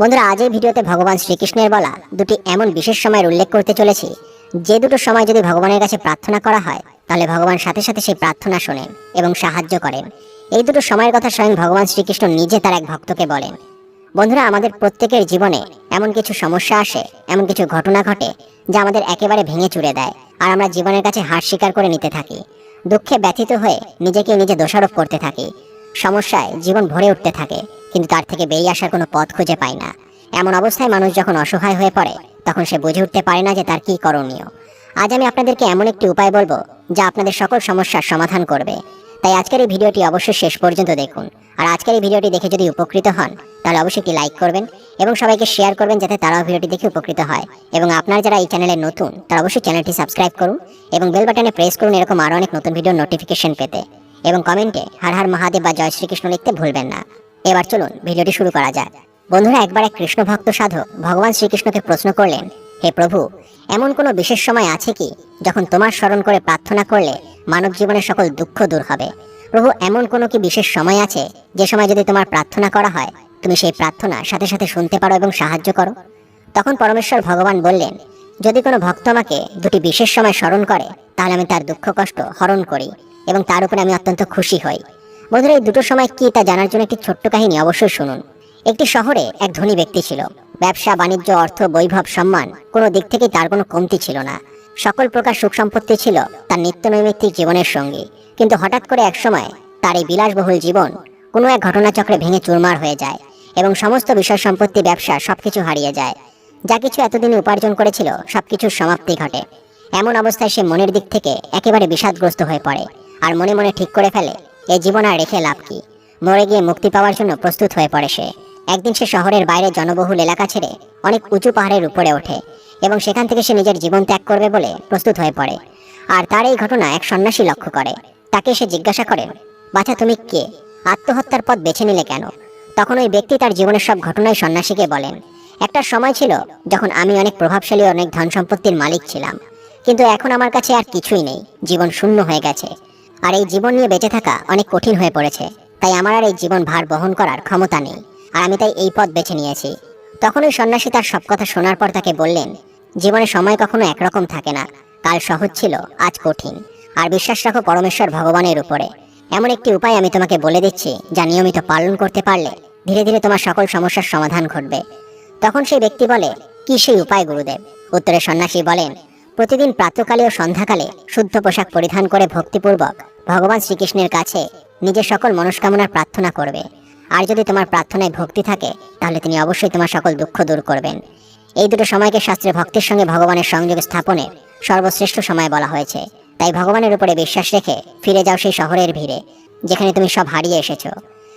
বন্ধুরা, আজ এই ভিডিওতে ভগবান শ্রীকৃষ্ণের বলা দুটি এমন বিশেষ সময়ের উল্লেখ করতে চলেছি। যে দুটো সময় যদি ভগবানের কাছে প্রার্থনা করা হয়, তাহলে ভগবান সাথে সাথে সেই প্রার্থনা শোনেন এবং সাহায্য করেন। এই দুটো সময়ের কথা স্বয়ং ভগবান শ্রীকৃষ্ণ নিজে তার এক ভক্তকে বলেন। বন্ধুরা, আমাদের প্রত্যেকের জীবনে এমন কিছু সমস্যা আসে, এমন কিছু ঘটনা ঘটে যা আমাদের একেবারে ভেঙে চুরে দেয় আর আমরা জীবনের কাছে হার স্বীকার করে নিতে থাকি। দুঃখে ব্যথিত হয়ে নিজেকে নিজে দোষারোপ করতে থাকি। সমস্যায় জীবন ভরে উঠতে থাকে। কিন্তু তার থেকে বেরিয়ে আসার কোনো পথ খুঁজে পায় না। এমন অবস্থায় মানুষ যখন অসহায় হয়ে পড়ে, তখন সে বুঝে উঠতে পারে না যে তার কি করণীয়। আজ আমি আপনাদেরকে এমন একটি উপায় বলব, যা আপনাদের সকল সমস্যার সমাধান করবে। তাই আজকের এই ভিডিওটি অবশ্যই শেষ পর্যন্ত দেখুন। আর আজকের এই ভিডিওটি দেখে যদি উপকৃত হন, তাহলে অবশ্যই একটি লাইক করবেন এবং সবাইকে শেয়ার করবেন যাতে তারাও ভিডিওটি দেখে উপকৃত হয়। এবং আপনার যারা এই চ্যানেলে নতুন, তারা অবশ্যই চ্যানেলটি সাবস্ক্রাইব করুন এবং বেল বাটনে প্রেস করুন এরকম আরও অনেক নতুন ভিডিওর নোটিফিকেশন পেতে। এবং কমেন্টে হর হর মহাদেব বা জয় শ্রীকৃষ্ণ লিখতে ভুলবেন না। এবার চলুন ভিডিওটি শুরু করা যাক। বন্ধুরা, একবার এক কৃষ্ণ ভক্ত সাধক ভগবান শ্রীকৃষ্ণকে প্রশ্ন করলেন, হে প্রভু, এমন কোনো বিশেষ সময় আছে কি যখন তোমার স্মরণ করে প্রার্থনা করলে মানব জীবনের সকল দুঃখ দূর হবে? প্রভু, এমন কোনো কি বিশেষ সময় আছে যে সময় যদি তোমার প্রার্থনা করা হয়, তুমি সেই প্রার্থনা সাথে সাথে শুনতে পারো এবং সাহায্য করো? তখন পরমেশ্বর ভগবান বললেন, যদি কোনো ভক্ত আমাকে দুটি বিশেষ সময় স্মরণ করে, তাহলে আমি তার দুঃখ কষ্ট হরণ করি এবং তার উপরে আমি অত্যন্ত খুশি হই। বন্ধুরা, এই দুটো সময় কি তা জানার জন্য একটি ছোট্ট কাহিনী অবশ্যই শুনুন। একটি শহরে এক ধনী ব্যক্তি ছিল। ব্যবসা, বাণিজ্য, অর্থ, বৈভব, সম্মান কোনো দিক থেকেই তার কোনো কমতি ছিল না। সকল প্রকার সুখ সম্পত্তি ছিল তার নিত্য নৈমিত্তিক জীবনের সঙ্গী। কিন্তু হঠাৎ করে এক সময় তার এই বিলাসবহুল জীবন কোনো এক ঘটনাচক্রে ভেঙে চুরমার হয়ে যায় এবং সমস্ত বিষয় সম্পত্তি, ব্যবসা সবকিছু হারিয়ে যায়। যা কিছু এতদিন উপার্জন করেছিল সবকিছুর সমাপ্তি ঘটে। এমন অবস্থায় সে মনের দিক থেকে একেবারে বিষাদগ্রস্ত হয়ে পড়ে আর মনে মনে ঠিক করে ফেলে এই জীবন আর রেখে লাভ কি? মরে গিয়ে মুক্তি পাওয়ার জন্য প্রস্তুত হয়ে পড়ে সে। একদিন সে শহরের বাইরে জনবহুল এলাকা ছেড়ে অনেক উঁচু পাহাড়ের উপরে ওঠে এবং সেখান থেকে সে নিজের জীবন ত্যাগ করবে বলে প্রস্তুত হয়ে পড়ে। আর তার এই ঘটনা এক সন্ন্যাসী লক্ষ্য করে। তাকে সে জিজ্ঞাসা করে, বাছা, তুমি কে? আত্মহত্যার পথ বেছে নিলে কেন? তখন ওই ব্যক্তি তার জীবনের সব ঘটনাই সন্ন্যাসীকে বলেন। একটা সময় ছিল যখন আমি অনেক প্রভাবশালী অনেক ধন সম্পত্তির মালিক ছিলাম। কিন্তু এখন আমার কাছে আর কিছুই নেই। জীবন শূন্য হয়ে গেছে। আর এই জীবন নিয়ে বেঁচে থাকা অনেক কঠিন হয়ে পড়েছে। তাই আমার আর এই জীবন ভার বহন করার ক্ষমতা নেই, আর আমি তাই এই পথ বেছে নিয়েছি। তখন ওই সন্ন্যাসী তার সব কথা শোনার পর তাকে বললেন, জীবনে সময় কখনো একরকম থাকে না। কাল সহজ ছিল, আজ কঠিন। আর বিশ্বাস রাখো পরমেশ্বর ভগবানের উপরে। এমন একটি উপায় আমি তোমাকে বলে দিচ্ছি, যা নিয়মিত পালন করতে পারলে ধীরে ধীরে তোমার সকল সমস্যার সমাধান ঘটবে। তখন সেই ব্যক্তি বলে, কি সেই উপায়, গুরুদেব? উত্তরে সন্ন্যাসী বলেন প্রতিদিন প্রাতকালে ও সন্ধ্যাকালে শুদ্ধ পোশাক পরিধান করে ভক্তিপূর্বক ভগবান শ্রীকৃষ্ণের কাছে নিজের সকল মনস্কামনার প্রার্থনা করবে। আর যদি তোমার প্রার্থনায় ভক্তি থাকে, তাহলে তিনি অবশ্যই তোমার সকল দুঃখ দূর করবেন। এই দুটো সময়কে শাস্ত্রে ভক্তির সঙ্গে ভগবানের সংযোগ স্থাপনের সর্বশ্রেষ্ঠ সময় বলা হয়েছে। তাই ভগবানের উপরে বিশ্বাস রেখে ফিরে যাও সেই শহরের ভিড়ে, যেখানে তুমি সব হারিয়ে এসেছ।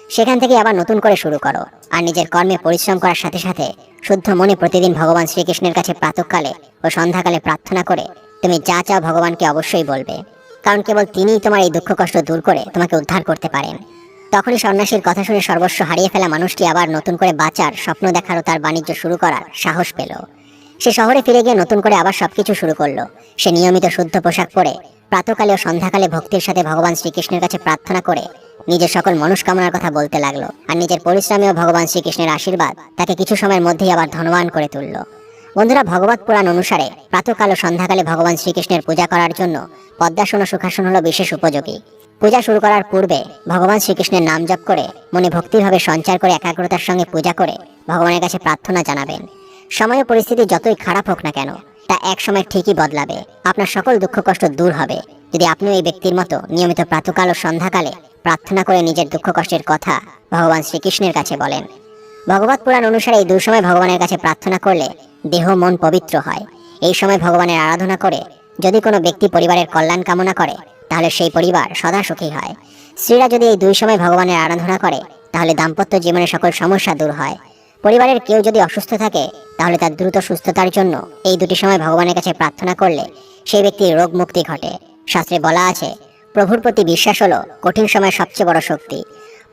সেখান থেকে আবার নতুন করে শুরু করো। আর নিজের কর্মে পরিশ্রম করার সাথে সাথে শুদ্ধ মনে প্রতিদিন ভগবান শ্রীকৃষ্ণের কাছে প্রাতকালে ও সন্ধ্যাকালে প্রার্থনা করে তুমি যা চাও ভগবানকে অবশ্যই বলবে। কারণ কেবল তিনিই তোমার এই দুঃখ কষ্ট দূর করে তোমাকে উদ্ধার করতে পারেন। তখনই সন্ন্যাসীর কথা শুনে সর্বস্ব হারিয়ে ফেলা মানুষটি আবার নতুন করে বাঁচার স্বপ্ন দেখার ও তার বাণিজ্য শুরু করার সাহস পেল। সে শহরে ফিরে গিয়ে নতুন করে আবার সবকিছু শুরু করল। সে নিয়মিত শুদ্ধ পোশাক পরে প্রাতকালে ও সন্ধ্যাকালে ভক্তির সাথে ভগবান শ্রীকৃষ্ণের কাছে প্রার্থনা করে নিজের সকল মনস্কামনার কথা বলতে লাগল আর নিজের পরিশ্রমেও ভগবান শ্রীকৃষ্ণের আশীর্বাদ তাকে কিছু সময়ের মধ্যেই আবার ধনবান করে তুলল। বন্ধুরা, ভগবত পুরাণ অনুসারে প্রাতকাল ও সন্ধ্যাকালে ভগবান শ্রীকৃষ্ণের পূজা করার জন্য পদ্মাসন ও সুখাসন হলো বিশেষ উপযোগী। পূজা শুরু করার পূর্বে ভগবান শ্রীকৃষ্ণের নাম জপ করে মনে ভক্তিভাবে সঞ্চার করে একাগ্রতার সঙ্গে পূজা করে ভগবানের কাছে প্রার্থনা জানাবেন। সময় পরিস্থিতি যতই খারাপ হোক না কেন, তা এক সময় ঠিকই বদলাবে। আপনার সকল দুঃখ কষ্ট দূর হবে। যদি আপনিও এই ব্যক্তির মতো নিয়মিত প্রাতকাল ও সন্ধ্যাকালে প্রার্থনা করে নিজের দুঃখ কষ্টের কথা ভগবান শ্রীকৃষ্ণের কাছে বলেন। ভগবত পুরাণ অনুসারে এই দুই সময় ভগবানের কাছে প্রার্থনা করলে দেহ মন পবিত্র হয়। এই সময় ভগবানের আরাধনা করে যদি কোনো ব্যক্তি পরিবারের কল্যাণ কামনা করে, তাহলে সেই পরিবার সদা সুখী হয়। স্ত্রীরা যদি এই দুই সময় ভগবানের আরাধনা করে, তাহলে দাম্পত্য জীবনে সকল সমস্যা দূর হয়। পরিবারের কেউ যদি অসুস্থ থাকে, তাহলে তার দ্রুত সুস্থতার জন্য এই দুটি সময় ভগবানের কাছে প্রার্থনা করলে সেই ব্যক্তির রোগ মুক্তি ঘটে। শাস্ত্রে বলা আছে, প্রভুর প্রতি বিশ্বাস হলো কঠিন সময়ের সবচেয়ে বড় শক্তি।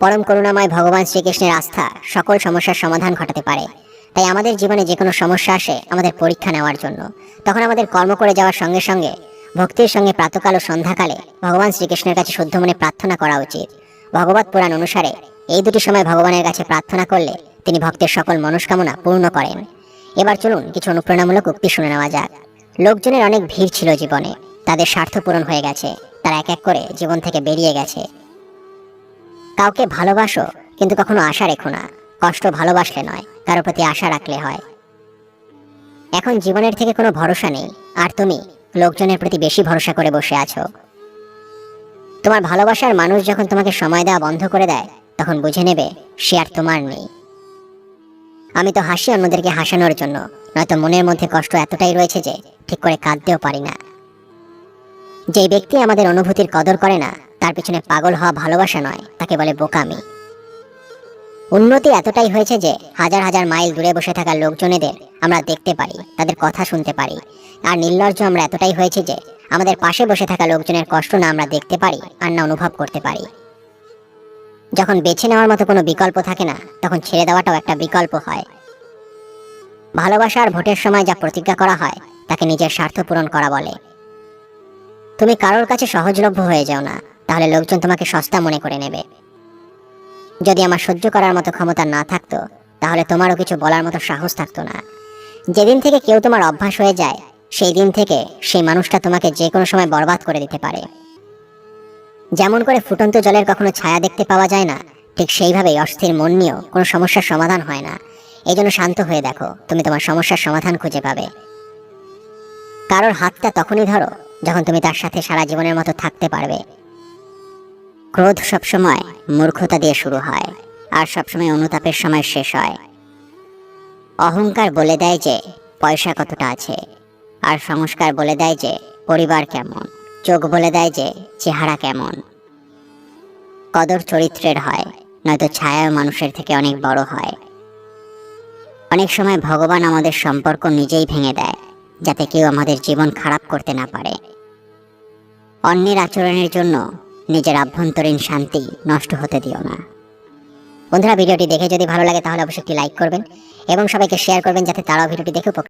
পরম করুণাময় ভগবান শ্রীকৃষ্ণের আস্থা সকল সমস্যার সমাধান ঘটাতে পারে। তাই আমাদের জীবনে যে কোনো সমস্যা আসে আমাদের পরীক্ষা নেওয়ার জন্য। তখন আমাদের কর্ম করে যাওয়ার সঙ্গে সঙ্গে, ভক্তির সঙ্গে প্রাতকাল ও সন্ধ্যাকালে ভগবান শ্রীকৃষ্ণের কাছে শুদ্ধ মনে প্রার্থনা করা উচিত। ভগবত পুরাণ অনুসারে এই দুটি সময় ভগবানের কাছে প্রার্থনা করলে তিনি ভক্তের সকল মনস্কামনা পূর্ণ করেন। এবার চলুন কিছু অনুপ্রেরণামূলক উক্তি শুনে নেওয়া যাক। লোকজনের অনেক ভিড় ছিল জীবনে। তাদের স্বার্থ পূরণ হয়ে গেছে। তারা এক এক করে জীবন থেকে বেরিয়ে গেছে। কাউকে ভালোবাসো, কিন্তু কখনো আশা রেখো না। কষ্ট ভালোবাসলে নয়, কারও প্রতি আশা রাখলে হয়। এখন জীবনের থেকে কোনো ভরসা নেই। আর তুমি, লোকজনের প্রতি বেশি ভরসা করে বসে আছো। তোমার ভালোবাসার মানুষ যখন তোমাকে সময় দেওয়া বন্ধ করে দেয়, তখন বুঝে নেবে, সে আর তোমার নেই। আমি তো হাসি অন্যদেরকে হাসানোর জন্য, নয়তো মনের মধ্যে কষ্ট এতটাই রয়েছে যে, ঠিক করে কাঁদতেও পারি না। যেই ব্যক্তি আমাদের অনুভূতির কদর করে না, তার পিছনে পাগল হওয়া ভালোবাসা নয়, তাকে বলে বোকামি। উন্নতি এতটাই হয়েছে যে, হাজার হাজার মাইল দূরে বসে থাকা লোকজনেদের আমরা দেখতে পারি, তাদের কথা শুনতে পারি। আর নির্লজ্জ আমরা এতটাই হয়েছে যে, আমাদের পাশে বসে থাকা লোকজনের কষ্ট না আমরা দেখতে পারি, আর না অনুভব করতে পারি। যখন বেছে নেওয়ার মতো কোনো বিকল্প থাকে না, তখন ছেড়ে দেওয়াটাও একটা বিকল্প হয়। ভালোবাসা আর ভোটের সময় যা প্রতিজ্ঞা করা হয়, তাকে নিজের স্বার্থ পূরণ করা বলে। তুমি কারোর কাছে সহজলভ্য হয়ে যাও না, তাহলে লোকজন তোমাকে সস্তা মনে করে নেবে। যদি আমার সহ্য করার মতো ক্ষমতা না থাকতো, তাহলে তোমারও কিছু বলার মতো সাহস থাকতো না। যেদিন থেকে কেউ তোমার অভ্যাস হয়ে যায়, সেই দিন থেকে সেই মানুষটা তোমাকে যে কোনো সময় বরবাদ করে দিতে পারে। যেমন করে ফুটন্ত জলের কখনো ছায়া দেখতে পাওয়া যায় না, ঠিক সেইভাবেই অস্থির মন নিয়েও কোনো সমস্যার সমাধান হয় না। এই জন্য শান্ত হয়ে দেখো, তুমি তোমার সমস্যার সমাধান খুঁজে পাবে। কারোর হাতটা তখনই ধরো যখন তুমি তার সাথে সারা জীবনের মতো থাকতে পারবে। ক্রোধ সবসময় মূর্খতা দিয়ে শুরু হয়, আর সবসময় অনুতাপের সময় শেষ হয়। অহংকার বলে দেয় যে, পয়সা কতটা আছে, আর সংস্কার বলে দেয় যে, পরিবার কেমন, চোখ বলে দেয় যে, চেহারা কেমন। কদর চরিত্রের হয়, নয়তো ছায়া মানুষের থেকে অনেক বড় হয়। অনেক সময় ভগবান আমাদের সম্পর্ক নিজেই ভেঙে দেয় যাতে কেউ আমাদের জীবন খারাপ করতে না পারে। অন্যের আচরণের জন্য নিজের আভ্যন্তরীণ শান্তি নষ্ট হতে দিও না। বন্ধুরা, ভিডিওটি দেখে যদি ভালো লাগে, তাহলে অবশ্যই একটি লাইক করবেন এবং সবাইকে শেয়ার করবেন যাতে তারাও ভিডিওটি দেখে